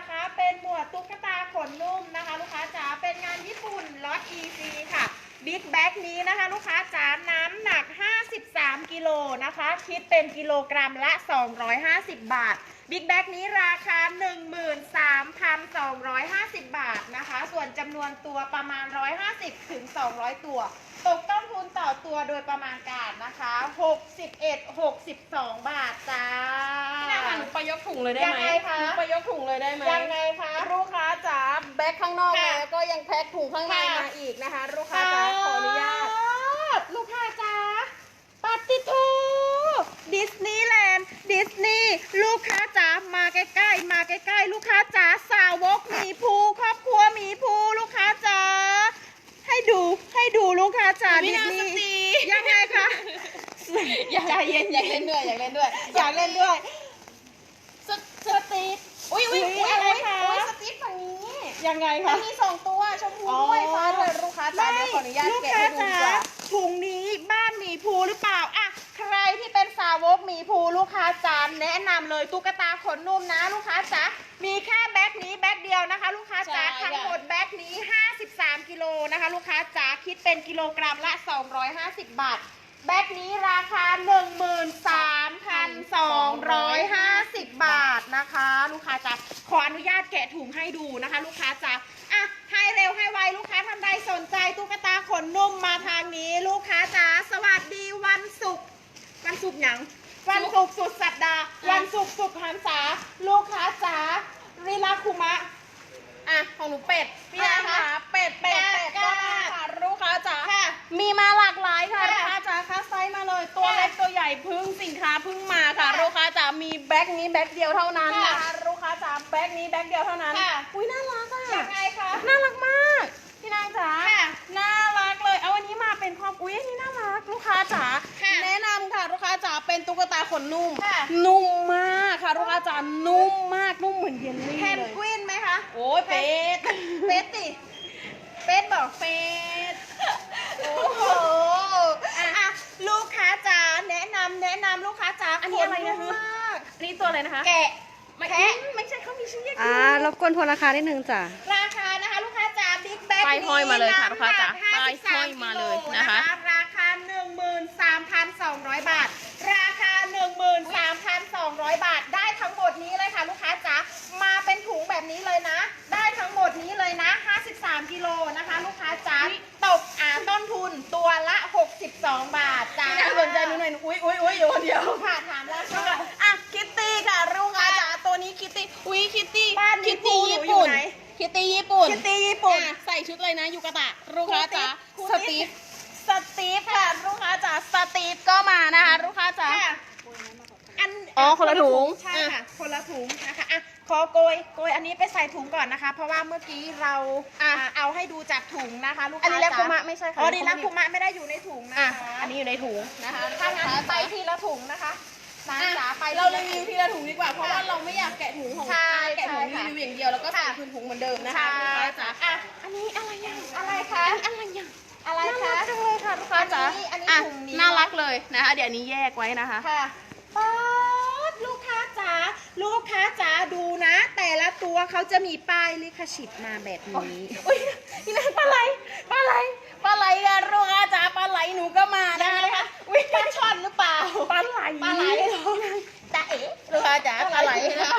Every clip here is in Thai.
นะคะ เป็นหมวดตุ๊กตาขนนุ่มนะคะ ลูกค้าจ๋าเป็นงานญี่ปุ่นล็อต EC ค่ะบิ๊กแบ็กนี้นะคะ ลูกค้าจ๋าน้ำหนัก 53 กิโลนะคะ คิดเป็นกิโลกรัมละ 250 บาทบิ๊กแบ็กนี้ราคา 13,250 บาทนะคะ ส่วนจำนวนตัวประมาณ 150ถึง200 ตัว ตกต้นทุนต่อตัวโดยประมาณการนะคะ61 62 บาทจ้า พี่นางค่ะหนูไปยกถุงเลยได้ยังไหมไงคะ หนูไปยกถุงเลยได้ไหมยังไงคะ ลูกค้าจ๋าแบ็คข้างนอกค่ะแล้วก็ยังแพ็คถุงข้างในค่ะ มาอีกนะคะ ลูกค้าจ๋าขออนุญาต ตลูกค้าจ๋าปฏิทูดิสนีย์แลนด์ดิสนีย์ลูกค้าจ๋ามาใกล้ๆ มาใกล้ๆ ลูกค้าจ๋าสาวกหมีภูครอบครัวหมีภูลูกค้าจ๋าให้ ดูให้ดูลูกค้าจ๋าวิดิสนานีสย์ตรียังไงคะอยากใจเย็นๆอยากเล่นด้วยอยากเล่นด้วยอยากเล่นด้วยสสตีฟอุ้ยอุ้ยอุ๊อุ้ยยอะไรอุ้ยคะอุ้ยสตีฟฝั่งนี้ยังไงมัคะนมีสองตัวชมพูด้วยฟ้าด้วยลูกค้าจ๋าเดี๋ยวขออนุญาตลูกแกะค้าให้ดูจ๋าดีกว่าถุงนี้บ้านหมีภูหรือเปล่าอะใคร ที่เป็นสาวกหมีภูลูกค้าจ๋าแนะนำเลยตุ๊กตาขนนุ่มนะ ลูกค้าจ๋ามีแค่แบ็คนี้แบ็คเดียวนะคะ ลูกค้าจ๋าใช่ทั้งหมดแบ็คนี้ 53 กิโลนะคะ ลูกค้าจ๋าคิดเป็นกิโลกรัมละ 250 บาท แบ็คนี้ราคา 13,250 บาทนะคะ ลูกค้าจ๋าขออนุญาตแกะถุงให้ดูนะคะ ลูกค้าจ๋าอะให้เร็วให้ไวลูกค้าท่านใดสนใจตุ๊กตาขนนุ่มมาทางนี้ ลูกค้าจ๋าสวัสดีวันศุกร์ วันศุกร์หยัง วันศุกร์สุดสัปดาห์ วันศุกร์สุดพรรษา ลูกค้าจ๋าริลาคุมะ อะ ของหนูเป็ด พี่นางค่ะค่ะเป็ดเป็ดเป็ดค่ะก็มาค่ะลูกค้าจ๋าค่ะ มีมาหลากหลายค่ะค่ะลูกค้าจ๋าคัสไซส์มาเลย ตัวค่ะเล็กตัวใหญ่เพึ่งสินค้าเพึ่งมาค่ะค่ะลูกค้าจ๋า มีแบ็คนี้แบ็คเดียวเท่านั้นค่ะนะคะลูกค้าจ๋า แบ็คนี้แบ็คเดียวเท่านั้นค่ะอุ้ยน่ารักอะยังไงคะ น่ารักมาก พี่นางจ๋าค่ะน่ารักเลย เอาวันนี้มาเป็นครอบอุ้ยอันนี้น่ารักลูกค้าจ๋าค่ะแนะนำ ค่ะลูกค้าจ๋าเป็นตุ๊กตาขนนุ่ม ค่ะ นุ่มมากค่ะลูกค้าจ๋านุ่มมากนุ่มเหมือนเยลลี่แพนเลยกวินไหมคะโอ้ยเป็ดเป็ดติเป็ดบอกเป็ดโอ้โหอะลูกค้าจ๋าแนะนำแนะนำลูกค้าจ๋าอันนี้อะไรนะขคะ มากอันนี้ตัวอะไรนะคะแกะไม่แพะไม่ใช่เขามีชื่อเรียก อ่ารบกวนทวนราคานิดนึงจ้ะ ราคานะคะลูกค้าจ๋าบิ๊กแบ็คป้ายห้อยมาเลยค่ะลูกค้าจ๋าป้ายห้อยมาเลยนะคะ ราคา 13,200 บาท ราคา 13,200 บาท ได้ทั้งหมดนี้เลยค่ะลูกค้าจ๋า มาเป็นถุงแบบนี้เลยนะ ได้ทั้งหมดนี้เลยนะ 53 กิโลนะคะ ลูกค้าจ๋า ตกอ่าต้นทุนตัวละ 62 บาทจ้าพี่น่าสนใจหนูหน่อยหนูอุ้ยอุ้ยอุ้ยอยู่คนเดียวค่ะถามแล้วค่ะอะคิตตี้ค่ะลูกค้าจ๋า ตัวนี้คิตตี้ อุ้ยคิตตี้ บ้านมีคิตตี้ปูหนูญี่อยู่ปุ่นไหนคิตตี้ญี่ปุ่นคิตตี้ญี่ปุ่นอะใส่ชุดเลยนะยูกะตะลูกค้าจ๋าครูสติ๊กตีฟ สตีฟค่ะลูกค้าจ๋าสตีฟก็มานะคะลูกค้าจ๋าค่ะอันอ๋อคนละถุงใช่ค่ะคนละถุงนะคะอะขอโกยโกยอันนี้ไปใส่ถุงก่อนนะคะ เพราะว่าเมื่อกี้เราอะอ่าเอาให้ดูจากถุงนะคะลูกค้าอันนี้แลคจ๋าคุมะไม่ใช่ค่ะอ๋อดีลักคุมะไม่ได้อยู่ในถุงนะอะคะอันนี้อยู่ในถุงนะคะถ้างั้นลูกไปค้าจ๋าทีละถุงนะคะนางอะจ๋าไปเราทีรีละวิวถุงทีละถุงดีกว่าเพราะว่าเราไม่อยากแกะถุงของใช่แกะถุงใช่รีค่ะวิวอย่างเดียวแล้วก็ใส่ค่ะคืนถุงเหมือนเดิมนะคะใช่ลูกค้าจ๋าอะอันนี้อะไรยังอะไรคะอะไรยัง อะไรน่าคะรักจังเลยค่ะลูกค้าจ๋าอันนี้อันนี้อะถุงนี้น่ารักเลยนะคะเดี๋ยวอันนี้แยกไว้นะคะค่ะป๊าดลูกค้าจ๋าลูกค้าจ๋าดูนะ แต่ละตัวเขาจะมีป้ายลิขสิทธิ์มาแบบนี้อุ้ยนี่นะปลาไหลปลาไหลปลาไหลกันลูกค้าจ๋าปลาไหลหนูก็มานะคะอุ้ยปลาช่อนหรือเปล่าปลาไหลปลาไหลเหรอจ๊ะเอ๋ลูกค้าจ๋าปลาไหลนะ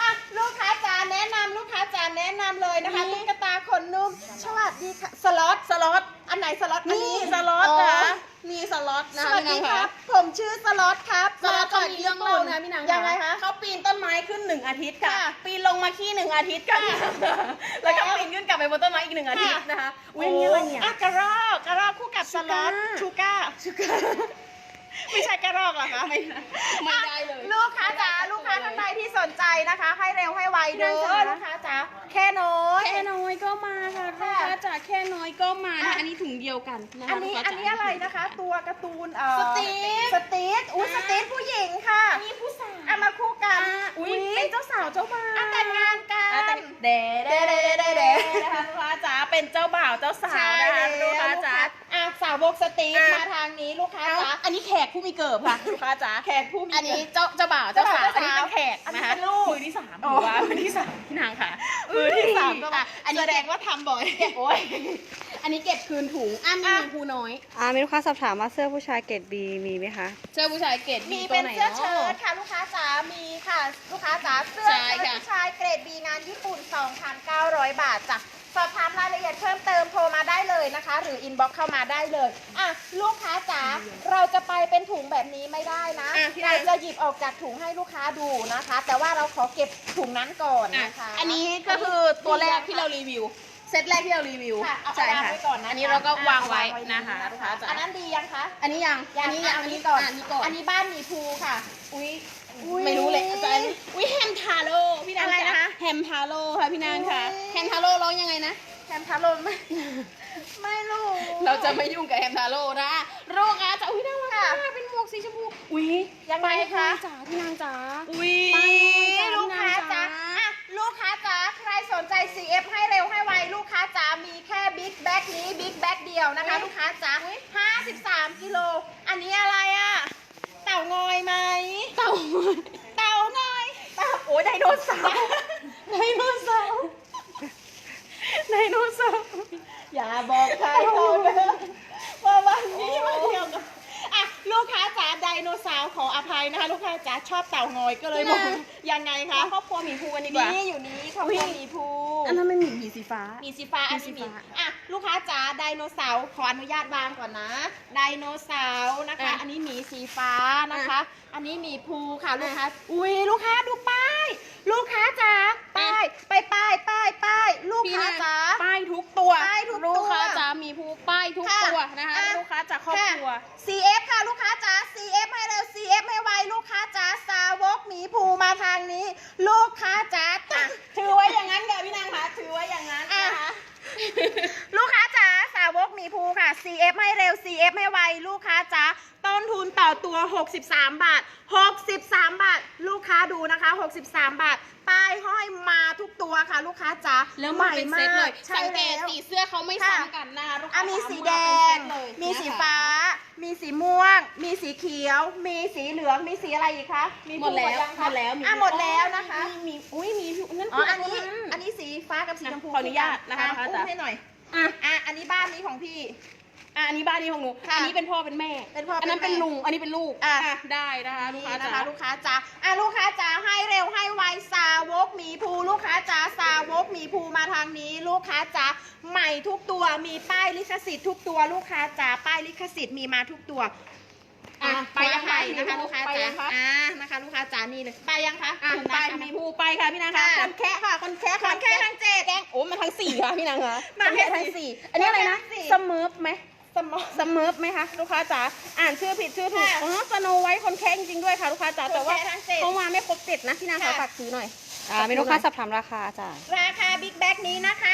อะลูกค้าจ๋าแนะนำลูกค้าจ๋าแนะนำเลยนะคะนี่ตุ๊กตาขนนุ่มสวัสดีค่ะสล็อตสล็อต อันไหนสล็อตอันนี่นี้สล็อตอ๋อนะนี่สล็อตนะสคะวัสพี่ดีนางครัค่ะบผมชื่อสล็อตครับสล็อตเขาจมีเรื่องเล่านะพี่นางยังไงคะเขาปีนต้นไม้ขึ้นหนึ่งอาทิตย์ค่ะค่ะ ปีนลงมาขี้หนึ่งอาทิตย์ค่ะแล้วก็ปีนขึ้นกลับไปบนต้นไม้อีกหนึ่งอาทิตย์นะคะอุ้ยอันนี่อะไรเนี่ยอะกระรอกกระรอกคู่กับสล็อตชูชูก้าก้าชูก้า ไม่ใช่กระรอกเหรอคะไม่ไม่ได้เลย ลูกค้าจ๋าลูกค้าท่านใดที่สนใจนะคะ ให้เร็วให้ไวเด้อได้จ้ะลูกค้าจ๋าแค่น้อยแค่น้อยก็มาค่ะลูกค่ะค้าจ๋าแค่น้อยก็มานะอะอันนี้ถุงเดียวกันนะคะอันนี้ลูกอัค้านจ๋านี้อะไรนะคะ ตัวการ์ตูนเอ่อสตีฟสตีฟอุ้ยสตีฟผู้หญิงค่ะอันนี้ผู้สาวเอามาคู่กันอะอุ้ยเป็นเจ้าสาวเจ้าบ่าวอะแต่งงานกัอะแต่นงเดเดเดเดเดเดนะคะลูกค้าจ๋าเป็นเจ้าบ่าวเจ้าสาวนะคะลูกค้าจ๋าอะสาวกสตีฟอะมาทางนี้ลูกค้าเอาจ๋าอันนี้แขกผู้มีเกิบค่ะลูกค้าจ๋าแขกผู้มีอันนี้เกียรติเจ้าเจ้าบ่าวเจ้าสาวเจ้าอันบ่าวนี้เป็นแขกอันนี้นะคะเป็นลูกมือที่สามอ๋อหรือว่ามือที่สามพี่นางค่ะมือที่สามก็อะอัอันนนี้นี้แสดเด็งกว่าทำบ่อยโอ้ยอันนี้เก็บคืนถุงอ้ามีอะภูน้อยอ่ามีลูกค้าสอบถามว่าเสื้อผู้ชายเกรดบีมีไหมคะเสื้อผู้ชายเกรดมีมีเป็นตัวไหนเสื้อเนาะเชิ้ตค่ะ ลูกค้าจ๋ามีค่ะ ลูกค้าจ๋าเสื้อใช่เชิ้ตค่ะผู้ชายเกรด B งานญี่ปุ่น 2,900 บาทจ้ะ สอบถามรายละเอียดเพิ่มเติมโทรมาได้เลยนะคะ หรืออินบ็อกเข้ามาได้เลยอะลูกค้าจ๋าเราจะไปเป็นถุงแบบนี้ไม่ได้นะอะพี่เรานางจะหยิบออกจากถุงให้ลูกค้าดูนะคะ แต่ว่าเราขอเก็บถุงนั้นก่อนอะนะคะ อันนี้ก็คือตัวแรกที่เรารีวิว เซตแรกที่เรารีวิวค่ะเอาใช่เอาวางค่ะไว้ก่อนนะคะอันนี้เราก็วางไว้อ่นะคะลูกค้าจ๋าอันนั้นดียังคะ อันนี้ยังยังอันนี้ยังอัอันนนี้นี้ก่ก่ออนนอันนี้ก่อน อันนี้บ้านหมีภูค่ะ อุ้ยอุ๊ย ไม่รู้เลยอาจารย์วิแฮมทาโร่พี่นางอะไรจ๋านะคะแฮมทาโร่ค่ะพี่นางค่ะอุ๊ยแฮมทาโร่ร้องยังไงนะ แฮมทาโรนไม่ไม่รู้ เราจะไม่ยุ่งกับแฮมทาโร่นะลูกค้าจ๋าอุ้ยน่ารักค่ะมากเป็นหมวกสีชมพู อุ้ยยังไงคะไปจ๋าพี่นางจ๋า อุ้ยไปจ้ะลูกค้าจ๋าพี่นางจ๋าอะลูกค้าจ๋าใครสนใจ CF ให้เร็วให้ไวลูกค้าจ๋ามีแค่บิ๊กแบ็กนี้บิ๊กแบ็กเดียวนะคะ ลูกค้าจ๋า53 กิโล อันนี้อะไรอะเต่างอยไหม เต่าเต่างอย เต่าโอ้ยไดโนเสาร์ไดโนเสาร์ไดโนเสาร์อย่าบอกใครเขาเด้อว่าวันนี้มาเที่ยวกันอะ ลูกค้าจ๋าไดโนเสาร์ขออภัยนะคะ ลูกค้าจ๋าชอบเต่างอยก็เลยบอกยังไงคะครอบครัวหมีภูกันดีกว่า นี่อยู่นี้ของอุ๊ยพ่อหมีภูอันนั้นมันหมีผีสีฟ้า มีสีฟ้าอันนี้มีมีสีฟ้าอะลูกค้าจ๋าไดโนเสาร์ขออนุญาตวางก่อนนะไดโนเสาร์นะคะอะอันนี้หมีสีฟ้านะคะ อันนี้หมีภูค่ะลูกค้าอุ้ยลูกค้าดูป้ายลูกค้าจ๋า ป้ายไปป้ายป้ายป้ายลูกพี่ค้านะจ๋า ป้ายทุกตัวป้ายทุกตัวลูกค้าจ๋ามีภูป้ายทุกค่ะตัวนะคะอะลูกค้าจากครอบครัวค่ะ CF ค่ะลูกค้าจ๋า CF ให้เร็ว CF ให้ไวลูกค้าจ๋าสาวกหมีภูมาทางนี้ ลูกค้าจ๋าอะถือไว้อย่างนั้นเดี๋ยวพี่นางคะถือไว้อย่างนั้นอะนะคะลูกค้าจ๋าสา วกหมีภูค่ะ CF ให้เร็ว CF ให้ไวลูกค้าจ๋าต้นทุนต่อตัว 63 บาท 63 บาท ลูกค้าดูนะคะ 63 บาท ป้ายห้อยมาทุกตัวค่ะ ลูกค้าจ๋าแล้วมันเป็นเซตเลยใช่สังเกตแล้วสีเสื้อเขาไม่ค่ะซ้ำกันนะคะลูกค้าอะมีสีแดมางเป็นเซตเลยมีสีนะคะฟ้า มีสีม่วง มีสีเขียว มีสีเหลือง มีสีอะไรอีกคะ มีหมดแล้วยังหมคะดแล้วอะหมดแล้วนะคะ มีมีอุ้ยมีนั่นอ๋อคืออัอันนนี้นี้ อันนี้สีฟ้ากับสีชมพูขออนุญาตนะคะอ่ลูกค้าอุ้จ๋ามให้หน่อย อะอะอันนี้บ้านนี้ของพี่ อะอันนี้บ้านนี้ของหนู ค่ะอันนี้เป็นพ่อเป็นแม่ เป็นพ่ออันนั้นเป็นเป็นแม่ลุง อันนี้เป็นลูกอะ ได้นะคะลูกนี่ค้านะจ๋าคะลูกค้าจ๋าอะลูกค้าจ๋าให้เร็วให้ไวสาวกหมีภูลูกค้าจ๋าสาวกหมีภูมาทางนี้ ลูกค้าจ๋าใหม่ทุกตัวมีป้ายลิขสิทธิ์ทุกตัวลูกค้าจ๋าป้ายลิขสิทธิ์มีมาทุกตัว อะอะไปไปยัยังงไงไงนะคะลูกค้าไปจ๋ายังคะ อ่านะคะลูกค้าจ๋านี่เลยไปยังคะอะถุงไปนะคะมีภูไปค่ะพี่นางคะค่ะ คนแค่ค่ะคนแค่ขอนแค่ทั้งเจ็ด แกงโอ้มันทั้งสี่ค่ะพี่นางคะมันแค่ทั้งสี่อันนี้อะไรนะทั้งสี่สเมิร์ฟไหมสมองสเมิร์ฟไหมคะลูกค้าจ๋าอ่านชื่อผิดชื่อถูกค่ะอ๋อสโนไวท์คนแค่จริงๆด้วยค่ะลูกค้าจ๋าแต่ว่าคนแค่ทั้งเจ็ดเขามาไม่ครบเจ็ดนะพี่นางขอค่ะ ฝากซื้อหน่อย อ่ามีลูกค้าสอบถามราคาจ้ะราคาบิ๊กแบ็กนี้นะคะ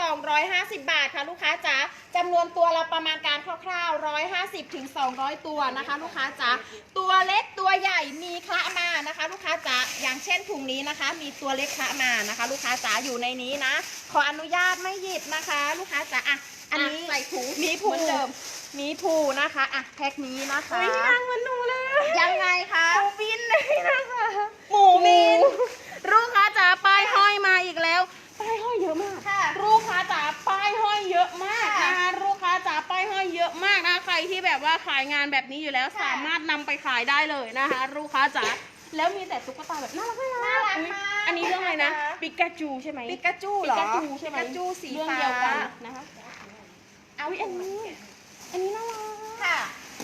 13,250 บาทค่ะลูกค้าจ๋าจำนวนตัวเราประมาณการคร่าวๆ 150ถึง200 ตัวนะคะ ลูกค้าจ๋าตัวเล็กตัวใหญ่มีคละมานะคะ ลูกค้าจ๋าอย่างเช่นถุงนี้นะคะ มีตัวเล็กคละมานะคะ ลูกค้าจ๋าอยู่ในนี้นะ ขออนุญาตไม่หยิบนะคะ ลูกค้าจ๋าอะอันนี้ใส่ถุงมีผูเหมือนเดิมมีผูนะคะอะแพ็คนี้นะคะเฮ้ยพี่นางเหมันหนูเล ยยังไงคะหมูบินเลยพี่นางค่ะหมูมินลูกค้าจ๋าป้ายห้อยมาอีกแล้วป้ายห้อยเยอะมากค่ะลูกค้าจ๋าป้ายห้อยเยอะมากค่ะนะคะลูกค้าจ๋าป้ายห้อยเยอะมากนะใครที่แบบว่าขายงานแบบนี้อยู่แล้วค่ะสามารถนำไปขายได้เลยนะคะลูกค้าจ๋าแล้วมีแต่ตุ๊กตาแบบน่ารักน่ารักอุ๊ยมากอันนี้เรื่องอะไรนะนะคะปิกาจูใช่ไหมปิกาจูเหรอปิกาจูใช่ไหมปิกาจูสีเรื่องฟ้าเดียวกันนะคะเอาอุ๊ยอันนี้ อันนี้น่ารักค่ะ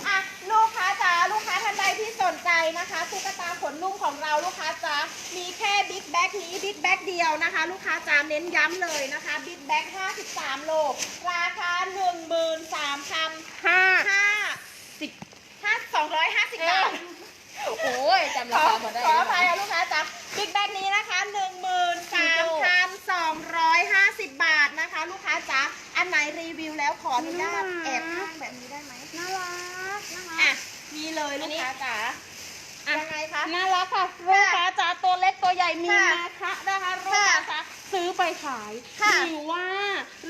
อะลูกค้าจ๋าลูกค้าท่านใดที่สนใจนะคะตุ๊กตาขนนุ่มของเราลูกค้าจ๋ามีแค่บิ๊กแบ็กนี้บิ๊กแบ็กเดียวนะคะ ลูกค้าจ๋าเน้นย้ำเลยนะคะบิ๊กแบ็ก53 โล ราคา 13,500ห้าสิบห้าสองร้อยห้าสิบบาท โอ้ยจำขราอคาหมดได้ขออภัยอะลูกค้าจ๋าบิ๊กแบ็กนี้นะคะ ลูกค้าจ๋าอันไหนรีวิวแล้วขออนุญาตแอบข้างแบบนี้ได้ไหมน่ารักนะคะอะนี่เลยลูกค้าจ๋าอะยังไงคะ น่ารักค่ะลูกค้าจ๋าตัวเล็กตัวใหญ่มีค่ะมาคะนะคะลูกค้าจ๋าซื้อไปขายค่ะหรือว่า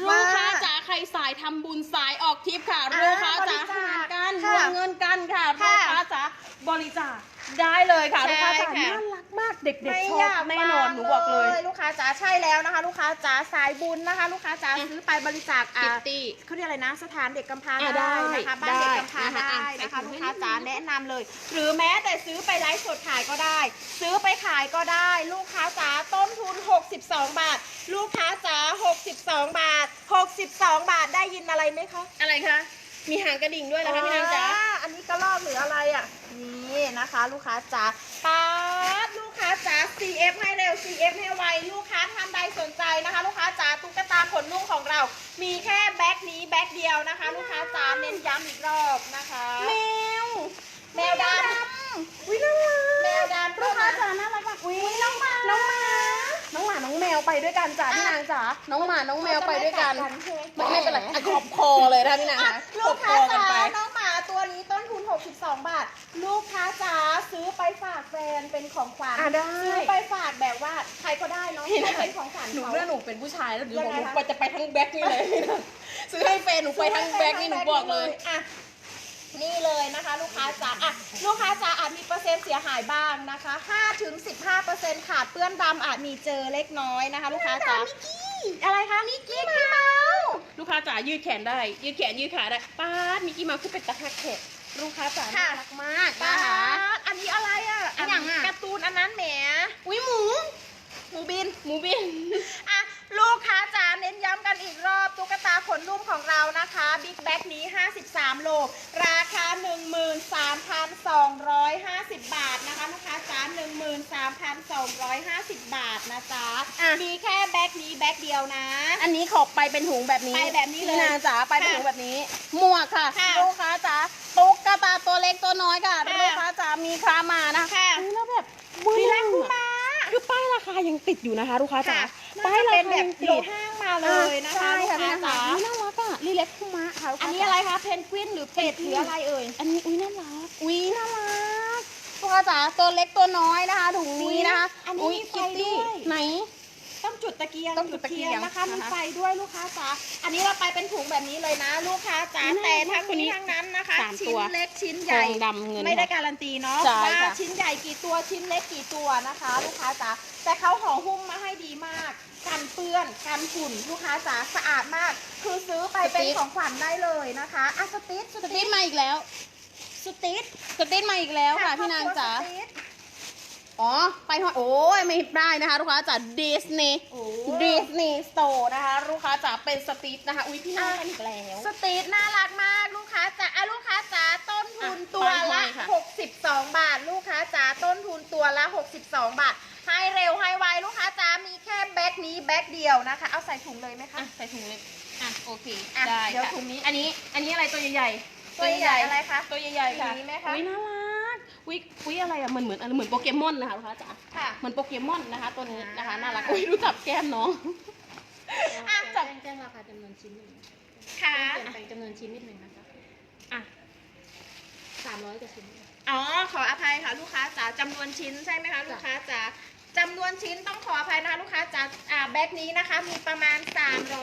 ลูว่ากค้าจ๋าใครสายทำบุญสายออกทริปค่ะอ่าลูกค้าจ๋าบริจาคหารกันรค่ะวมเงินกันค่ะค่ะลูกค้าจ๋าบริจาค ได้เลยค่ะใช่ลูกค้าจ๋าค่ะ น่ารักมากเด็กไม่ๆชออบยากแน่นอนหนูบอกเลย ลูกค้าจ๋าใช่แล้วนะคะ ลูกค้าจ๋าสายบุญนะคะ ลูกค้าจ๋าอะซื้อไปบริจาคอะคิตตี้ เขาเรียกอะไรนะสถานเด็กกำพร้าอะได้ได้นะคะบ้านเด็กได้กำพร้านะคะได้อะนะคะใส่ถุลูงกให้ค้าจ๋านิดนึงแนะนำเลย หรือแม้แต่ซื้อไปไลฟ์สดขายก็ได้ ซื้อไปขายก็ได้ ลูกค้าจ๋าต้นทุน 62 บาท ลูกค้าจ๋า62 บาท 62 บาทได้ยินอะไรไหมคะ อะไรคะ มีหางกระดิ่งด้วยนะคะพี่นางจ๋าอ่อันนี้ก็ลอกหรืออะไรอะ นี่นะคะ ลูกค้าจ๋าป๊าดลูกค้าจ๋า CF ให้เร็ว CF ให้ไว ลูกค้าท่านใดสนใจนะคะ ลูกค้าจ๋าตุ๊กตาขนนุ่งของเรา มีแค่แบ็คนี้แบ็คเดียวนะคะ ลูกค้าจ๋าเน้นย้ำอีกรอบนะคะ แมว แมวดำอุ้ยน่ารักแมวดำลูกค้าจ๋าน่ารักมากอุ้ยน้องหมาน้องหมา น้องหมาน้องแมวไปด้วยกันจ้ะพี่นางจ๋าน้องหมาน้องแมวไปด้วยกันไม่ไม่เป็นไรอะขอบคอเลยนะคะพี่นางอะคะลูกค้าขอบคอจ๋าไป น้องหมาตัวนี้ต้นทุน 62 บาท ลูกค้าจ๋าซื้อไปฝากแฟนเป็นของขวัญอะได้ ซื้อไปฝากแบบว่าใครก็ได้เนาะเห็นไหมให้เป็นของขวัญหนูเขา เมื่อหนูเป็นผู้ชายแล้วหนูยังบอกไงหนูคะ ไปจะไปทั้งแบ็คนี่เลยซื้อให้แฟนหนูไปทั้งแบ็คนี่หนูบอกเลย อะ นี่เลยนะคะลูกค้าจ๋าอะลูกค้าจ๋าอาจมีเปอร์เซ็นต์เสียหายบ้างนะคะ5ถึง15เปอร์เซ็นต์ขาดเปื้อนดำอาจมีเจอเล็กน้อยนะคะ ลูกค้าจ๋าอะไรคะมิกกี้เมาส์ลูกค้าจ๋ายืดแขนได้ ยืดแขนยืดขาได้ป้าดมิกกี้เมาส์คือเป็นตะหักแขกลูกค้าจ๋าค่ะน่ารักมากป้าดอันนี้อะไรอะอันหยังอะการ์ตูนอันนั้นแหมอุ้ยหมู หมูบิน หมูบิน ลูกค้าจ๋าเน้นย้ำกันอีกรอบตุ๊กตาขนนุ่มของเรานะคะบิ๊กแบ็กนี้ 53 โล ราคา 13,250 บาทนะคะลูกค้าจ๋า13,250 บาทนะจ๊ะอะ มีแค่แบ็กนี้แบ็กเดียวนะ อันนี้ขอบไปเป็นถุงแบบนี้ไปแบบนี้เลยพี่นางจ๋าไปเป็นถุงแบบนี้ หมวกค่ะค่ะลูกค้าจ๋าตุ๊กตาตัวเล็กตัวน้อยค่ะค่ะลูกค้าจ๋ามีครามานะค่ะ อุ๊ยแล้วแบบมีรักคุมา คือป้ายราคายังติดอยู่นะคะลูกค้าจ๋าค่ะป้ายราเป็นคา แบบยังโลติดห้างมาเลยนะคะใช่ลูกค่ะค้าพี่นางจ๋าจ๋าอุ๊ยน่ารักอะรีเล็กคุมะค่ะลูกอันค้านี้จ๋าอะไรคะเพนกวินหรือเป็ดหรืออะไรเอ่ยอันนี้อุ้ยน่ารักอุ้ยน่ารักลูกค้าจ๋าตัวเล็กตัวน้อยนะคะถุงนี้นะคะ อันนี้ อุ้ย มีไฟ คิตตี้ ด้วย ไหน ต้องจุดตะเกียงต้องจุดตะเกียงนะคะนะคะมีไฟด้วยลูกค้าจ๋าอันนี้เราไปเป็นถุงแบบนี้เลยนะ ลูกค้าจ๋าน่ารักแต่ทั้งคนนี้นี้ทั้งนั้นนะคะ สามชิ้ตันว เล็กชิ้นใหญ่ ทองดำเงิน ไม่ได้ค่ะการันตีเนาะใช่ว่าค่ะ ชิ้นใหญ่กี่ตัวชิ้นเล็กกี่ตัวนะคะ ลูกค้าจ๋าแต่เขาห่อหุ้มมาให้ดีมาก กันเปื้อนกันฝุ่นลูกค้าจ๋าสะอาดมาก คือซื้อไปเป็นของขวัญได้เลยนะคะอะสติ๊ดสสติ๊ติ๊ดดมาอีกแล้วสติ๊ดสติ๊ดมาอีกแล้วค่ะพี่นางจ๋า สติ๊ด อ๋อ ไปหอยโอ้ยไม่ได้นะคะ ลูกค้าจ๋าดิสนีย์โอ้ดิสนีย์สโตร์นะคะ ลูกค้าจ๋าเป็นสติ๊ดนะคะ อุ้ยพี่นางกันอีกแล้ว สตรีทน่ารักมากลูกค้าจ๋าอะลูกค้าจ๋าต้นทุนอะตัวไปห้ละอยค่ะ62 บาท ลูกค้าจ๋าต้นทุนตัวละ 62 บาท ให้เร็วให้ไวลูกค้าจ๋ามีแค่แบ็คนี้แบ็คเดียวนะคะ เอาใส่ถุงเลยไหมคะอะใส่ถุงเลย อะโอเคอะได้เดี๋ยวค่ะถุงนี้ อันนี้ อันนี้อะไรตัวใหญ่ๆ ตัวใหญ่อะไรคะ ตัวใหญ่ๆค่ะสีนี้ไหมคะอุ้ยน่ารัก อุ้ยอุ้ยอะไรอะเหมือนเหมือนเหมือนโปเกมอนนะคะลูกค้าจ๋าค่ะ เหมือนโปเกมอนนะคะ ตัวนี้นะคะอ่าน่ารักอุ้ยรู้จักแก้มน้อง อะแจ้งแจ้งราคาจำนวนชิ้นหนึ่งค่ะเปลี่ยนแปลงจำนวนชิ้นนิดหนึ่งนะคะอะ สามร้อยกว่าชิ้น อ๋อ ขออภัยค่ะลูกค้าจ๋าจำนวนชิ้นใช่ไหมคะลูกค้าจ๋าจำนวนชิ้นต้องขออภัยนะคะลูกค้าจ๋าอ่าแบ็คนี้นะคะ มีประมาณ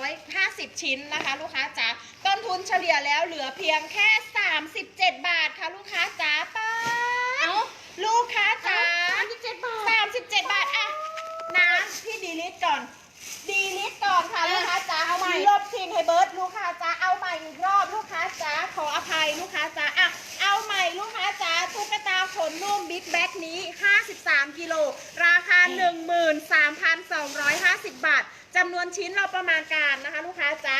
350 ชิ้นนะคะ ลูกค้าจ๋าต้นทุนเฉลี่ยแล้วเหลือเพียงแค่ 37 บาทค่ะ ลูกค้าจ๋าป้าดเอ้า ลูกค้าจ๋า37บาท37บาทอะน้ำพี่ดีลิทก่อน ดีลิทก่อนค่ะอะลูกค้าจ๋าเอาใหม่ลบทิ้งให้เบิร์ดลูกค้าจ๋าเอาใหม่อีกรอบลูกค้าจ๋าขออภัยลูกค้าจ๋าอะเอาใหม่ลูกค้าจ๋าตุ๊กตาขนนุ่มบิ๊กแบ็กนี้ 53กิโลราคา 13,250 บาทจำนวนชิ้นเราประมาณการนะคะลูกค้าจ๋า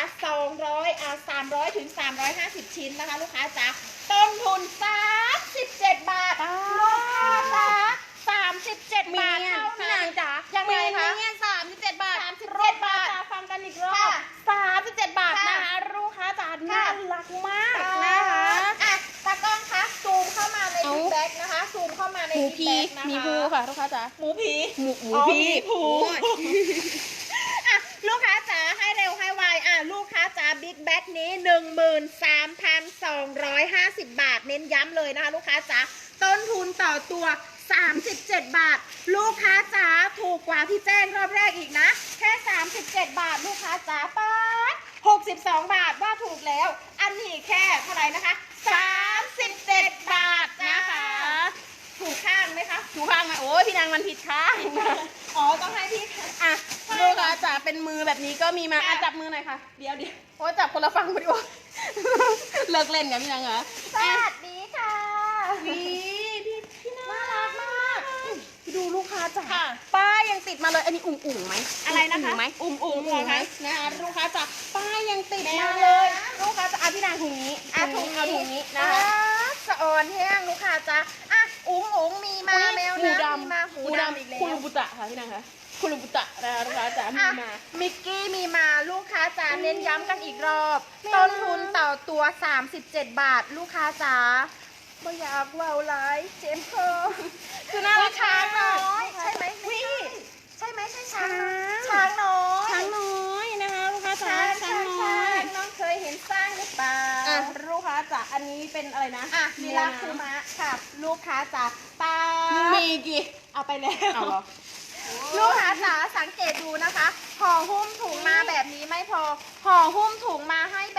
200อ่า300ถึง350 ชิ้นนะคะลูกค้าจ๋าต้นทุน37บาทลูกค้าจ๋า 37มีบาทเนี่ยเท่าพี่นั้นานงจ๋ายังไงคะมีเนี่ยสามสิบเจ็ดบาท37บาทลูกค้ฟังกันอีกรอค่ะบสามสิบเจ็ดบาทค่ะนะคะลูกค้าจ๋าค่ะน่ารักมากนะนะคะ อะตากล้องคะซูมเข้ามาในเอ้า บิ๊กแบ็กนะคะซูมเข้ามาในหมูบิ๊กพีแบ็กนะคะมีภูค่ะลูกค้าจ๋าหมูผีหมูหมูอ๋อพีมีภูโอ้ยอะลูกค้าจ๋าให้เร็วให้ไวอะลูกค้าจ๋าบิ๊กแบ็กนี้250 บาท เน้นย้ำเลยนะคะ ลูกค้าจ๋าต้นทุนต่อตัว 37 บาท ลูกค้าจ๋าถูกกว่าที่แจ้งรอบแรกอีกนะ แค่ 37 บาท ลูกค้าจ๋าป๊าด62 บาทว่าถูกแล้ว อันนี้แค่เท่าไหร่นะคะ 37 บาทนะคะ ถูกข้างไหมคะถูกข้างไหมโอ้ยพี่นางมันผิดข้างอ๋อต้องให้พี่ค่ะอะลูกค้าจ๋าเป็นมือแบบนี้ก็มีมาอะค่ะจับมือหน่อยค่ะ เดี๋ยวเดี๋ยวโอ้ยจับคนละฝั่งพอดีว่าเลิกเล่นกันพี่นางเหรอสวัสดีค่ะ วีพี่พี่นาง น่ารักมาก ดูลูกค้าจ๋าค่ะ ป้ายยังติดมาเลย อันนี้อุ่งอุ่งๆไหมอะไรนะคะ อุ่งๆไหมอุ่งอุ่งอุ่งๆไหมเหรอคะนะคะลูกค้าจ๋าป้ายยังติดแมมาวนะเลย ลูกค้าจ๋าอะพี่นางถุงนี้อะถุงเอาถุงนี้นะนะคะคะสะออนแห้งลูกค้าจ้ะอะอุ๋งอุ๋งมีมาอุ๊ยแมวหมูน้ำดำมีมาหูหมูดำอีกแล้คุว รุบุตะค่ะพี่นางคะคุรุบุตะนะคะลูกค้าจ๋ามีอะมา มิกกี้มีมาลูกค้าจ๋าเน้นย้ำกันอีกรอบ ต้นทุนต่อตัว 37 บาท ลูกค้าจ๋า ไม่อยากว่าวไลฟ์เจมส์คอคือน่ารักช้างน้อยใช่ไหมไม่ใช่ใช่ไหมใช่ช้างน้อยช้างน้อยช้างน้อยนะคะลูกค้าจ๋าช้างช้าช้างงน้อช้ายงน้องเคยเห็นสร้างหรือเปล่าอะลูกค้าจ๋าอันนี้เป็นอะไรนะอะมิลาคูมะค่ะ ลูกค้าจ๋าปลามีกี่เอาไปแล้วเอาเหรอลูกค้าจ๋าสังเกตดูนะคะห่อหุ้มถุงมาแบบนี้ไม่พอห่อหุ้มถุงมาให้แ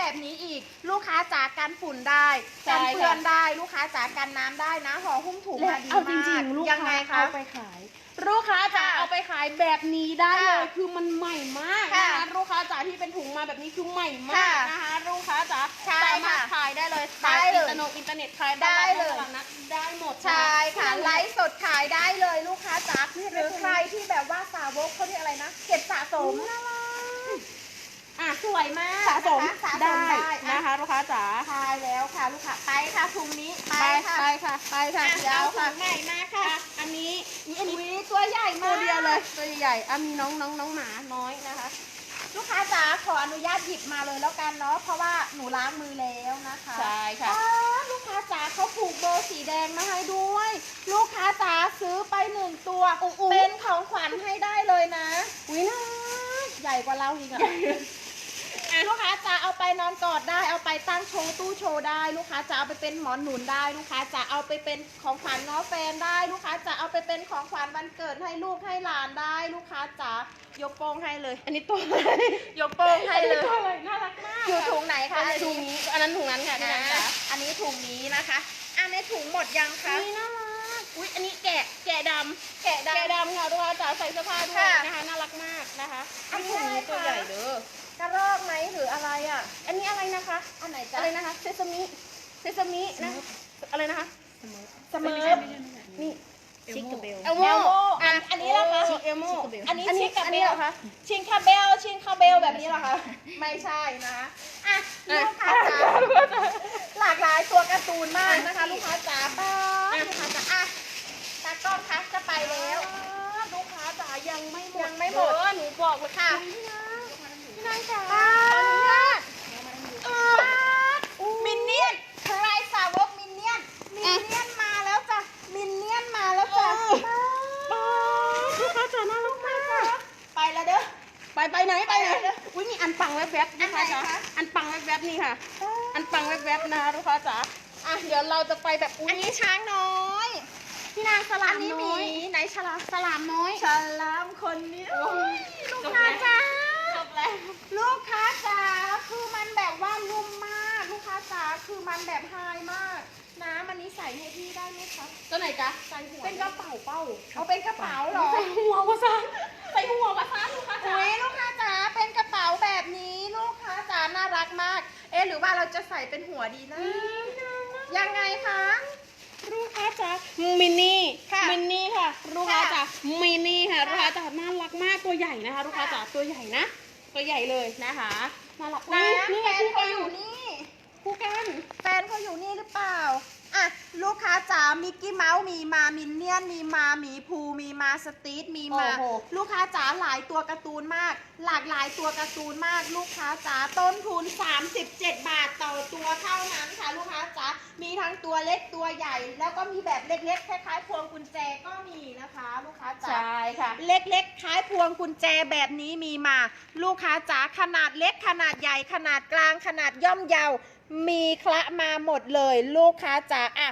บบนี้อี กลูกค้าจ๋ากันฝุ่นได้กันเปื้อนได้ ลูกค้าจ๋ากันน้ำได้นะห่อหุ้มถุงมาดีเอาจมากริงๆลูกยังค้าไงคะ เอาไปขาย ลูกค้าจ๋าค่ะเอาไปขายแบบนี้ได้เลยค่ะคือมันใหม่มากค่ะนะคะลูกค้าจ๋าที่เป็นถุงมาแบบนี้คือใหม่มากค่ะนะคะลูกค้าจ๋าใช่สามารถค่ะขายได้เลยได้ขายเลอินยเตอร์เน็ตอินเทอร์เน็ตขายได้เลยตลาดนัดได้หมดนใช่ค่ะพี่นางไลฟ์สดขายได้เลยลูกค้าจ๋าหรือใครที่แบบว่าสาวกเขาเรียกอะไรนะ เก็บสะสม อะสวยมากสะสมนะคะสะสได้มได้นะนะคะคะลูกค้าจ๋าใช่แล้วค่ะลูกค้าไปค่ะถุงนี้ไปไปค่ะไปค่ะไปค่ะอะยาวเอาถุค่ะงใหม่มาค่ะ อะ อันนี้นี่อันนี้อุ๊ยตัวใหญ่มากตัวเดียวเลยตัวใหญ่ๆอะมีน้องน้องน้องหมาน้อยนะคะ ลูกค้าจ๋าขออนุญาตหยิบมาเลยแล้วกันเนาะเพราะว่าหนูล้างมือแล้วนะคะใช่ค่ะอ่าลูกค้าจ๋าเขาผูกโบสีแดงมาให้ด้วย ลูกค้าจ๋าซื้อไปหนึ่งตัวอุ๊ยอุ๊ยเป็นของขวัญให้ได้เลยนะ อุ้ยน่ารักใหญ่กว่าเราอีกอะอะ ลูกค้าจ๋าเอาไปนอนกอดได้ เอาไปตั้งโชว์ตู้โชว์ได้ ลูกค้าจ๋าเอาไปเป็นหมอนหนุนได้ลูกค้าจ๋าเอาไปเป็นของขวัญง้อแฟนได้ ลูกค้าจ๋าเอาไปเป็นของขวัญวันเกิดให้ลูกให้หลานได้ ลูกค้าจ๋ายกโป้งให้เลย อันนี้ตัวอะไรยกโป้งให้เลยตัวอะไรน่ารักมากอยู่ถุงไหนคะอันนี้ถุงนี้อันนั้นถุงนั้นค่ะที่นะนั่นค่ะอันนี้ถุงนี้นะคะ อันในถุงหมดยังคะอุ้ยน่ารักอุ้ยอันนี้แกะแกะดำแกะแกะดำดำค่ะทุกคนจ๋าใส่เสื้อผ้าด้วยค่ะนะคะน่ารักมากนะคะ อันนี้ถุงนี้อะไรคะตัวใหญ่เด้อ กระรอกไหมหรืออะไรอะ อันนี้อะไรนะคะ อันไหนจ๊ะอะไรนะคะเซซามิเซซามินะอะไรนะคะเสมอนี่ชิคกับเบลเอลโมเอลโม่อันอันนี้ล่ะคะชิคเอลโมอันนี้อันนี้ชิคกับอันเบนี้ลเหรอคะชิงคาเบลชิงคาเบลแบบนี้เหรอคะไม่ใช่นะอะลูกค้าจ๋าหลากหลายตัวการ์ตูนมากนะคะ ลูกค้าจ๋าป้าบลูกค้าจ๋าอะตากล้องคะจะไปแล้วลูกค้าจ๋ายังไม่หมดยังไม่หมดเออหนูบอกเลยค่ะพี่ นางจ๋าป้าบมินเนี่ยนใครสาวกมินเนี่ยนมินเนี่ยนมาแล้วจ้ะมินเนี่ยนมาแล้วจ้ะลูกค้าจ๋าน่ารักมากไปแล้วเด้อไปไปไหนไปไหนอุ้ยมีอันปังแวบๆนะคะอันไหนจ๋าคะอันปังแวบๆนี่ค่ะ อันปังแวบๆนะคะลูกค้าจ๋าอะเดี๋ยวเราจะไปแบบอุ้อันยนี้ช้างน้อยพี่นางสลาอัมนนี้หน้มีอยไหนฉลามสลามน้อยฉลามคนนี้โอ้ยลูก จบ ค้า แล้ว จ๋า จบแล้ว ลูกค้าจ๋าคือมันแบบว่านุ่มมาก ลูกค้า จ๋าคือมันแบบไฮมาก น้ำอันนี้ใส่ให้พี่ได้ไหมคะตัวไหนจ๊ะใส่หัวเป็นกระเป๋าเป้าเอาเป็นกระเป๋าเหรอใส่หัววะซะใส่หัววะซะลูกค้าจ๋าอุ้ยลูกค้าจ๋าเป็นกระเป๋าแบบนี้ลูกค้าจ๋าน่ารักมาก เอ๊ะหรือว่าเราจะใส่เป็นหัวดีนะยังไงคะลูกค้าจ๋ามินนี่ค่ะมินนี่ค่ะลูกค้าค่ะจ๋ามินนี่ค่ะค่ะลูกค้าจ๋าน่ารักมากตัวใหญ่นะคะลูกค้าจ๋าตัวใหญ่นะตัวใหญ่เลยนะคะน่ารักนะอุ๊ยนี่แฟนคู่เขากันอยู่นี่ คู่กันแฟนเขาอยู่นี่หรือเปล่า อะ ลูกค้าจ๋ามิกกี้เมาส์มีมามินเนี่ยนมีมาหมีภูมีมาสตีทมีมา โอ้โห ลูกค้าจ๋าหลายตัวการ์ตูนมาก หลากหลายตัวการ์ตูนมาก ลูกค้าจ๋าต้นทุน 37 บาทต่อตัวเท่านั้นค่ะ ลูกค้าจ๋ามีทั้งตัวเล็กตัวใหญ่ แล้วก็มีแบบเล็กๆคล้ายๆพวงกุญแจก็มีนะคะ ลูกค้าจ๋า ใช่ค่ะ เล็กๆคล้ายพวงกุญแจแบบนี้มีมา ลูกค้าจ๋าขนาดเล็กขนาดใหญ่ขนาดกลางขนาดย่อมเยาว มีคละมาหมดเลยลูกค้าจ๋าอะ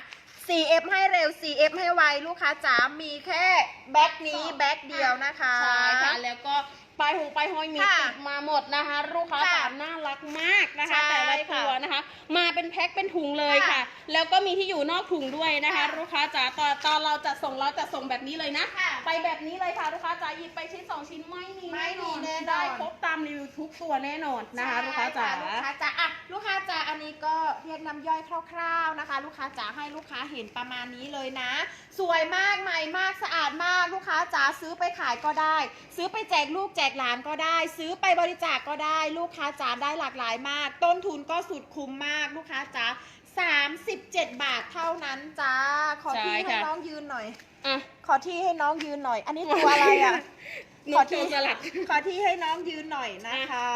4F ให้เร็ว 4F ให้ไวลูกค้าจ๋ามีแค่แบ็คนี้แบ็คเดียวนะคะ ใช่ค่ะ แล้วก็ ปลายหูปลายห้อยมีค่ะติดมาหมดนะคะ ลูกค้าค่ะจ๋าน่ารักมากนะคะ ใช่แต่ละค่ะตัวนะคะ มาเป็นแพ็คเป็นถุงเลยค่ะ ค่ะแล้วก็มีที่อยู่นอกถุงด้วยนะคะ ค่ะลูกค้าจ๋าตอนตอนเราจะส่งเราจะส่งแบบนี้เลยนะ ค่ะไปแบบนี้เลยค่ะลูกค้าจ๋าหยิบไปชิ้นสองชิ้นไม่มีไม่มีแน่นอน ได้ครบตามรีวิวทุกตัวแน่นอนนะคะ ลูกค้าจ๋า ใช่ค่ะลูกค้าจ๋าอะลูกค้าจ๋าอันนี้ก็เรียกน้ำย่อยคร่าวๆนะคะ ลูกค้าจ๋าให้ลูกค้าเห็นประมาณนี้เลยนะ สวยมากใหม่มากสะอาดมากลูกค้าจ๋าซื้อไปขายก็ได้ ซื้อไปแจกลูกแจกหลานก็ได้ ซื้อไปบริจาคก็ได้ ลูกค้าจ๋าได้หลากหลายมาก ต้นทุนก็สุดคุ้มมากลูกค้าจ๋า37 บาทเท่านั้นจ้า ขอที่ใช่ให้ค่ะ น้องยืนหน่อย อะ ขอที่ให้น้องยืนหน่อย อันนี้ตัวอะไรอะนขอกโจที่รสลัด ขอที่ให้น้องยืนหน่อยนะคะ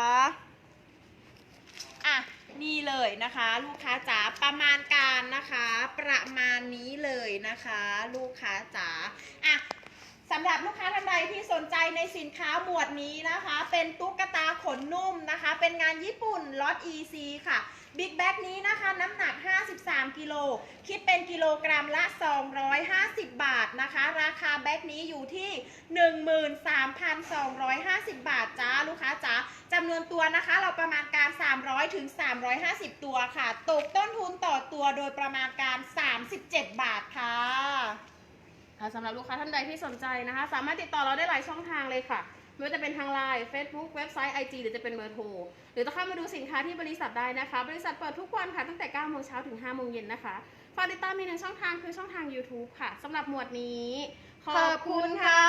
อะ นี่เลยนะคะ ลูกค้าจ๋าประมาณการนะคะ ประมาณนี้เลยนะคะ ลูกค้าจ๋าอะ สำหรับลูกค้าท่านใดที่สนใจในสินค้าหมวดนี้นะคะ เป็นตุ๊กตาขนนุ่มนะคะ เป็นงานญี่ปุ่นล็อต EC ค่ะบิ๊กแบ็กนี้นะคะน้ำหนัก 53 กิโล คิดเป็นกิโลกรัมละ 250 บาทนะคะ ราคาแบ็กนี้อยู่ที่ 13,250 บาทจ้าลูกค้าจ๋าจำนวนตัวนะคะ เราประมาณการ 300ถึง350 ตัวค่ะ ตกต้นทุนต่อตัวโดยประมาณการ 37 บาทค่ะะค่ะสำหรับลูกค้าท่านใดที่สนใจนะคะ สามารถติดต่อเราได้หลายช่องทางเลยค่ะไม่ว่าจะเป็นทางไลน์ Facebook เว็บไซต์ IG หรือจะเป็นเบอร์โทร หรือจะเข้ามาดูสินค้าที่บริษัทได้นะคะ บริษัทเปิดทุกวันค่ะตั้งแต่9โมงเช้าถึง5โมงเย็นนะคะ ฝากติดตามมีหนึ่งช่องทางคือช่องทาง YouTube ค่ะสำหรับหมวดนี้ ขอบคุณค่ะ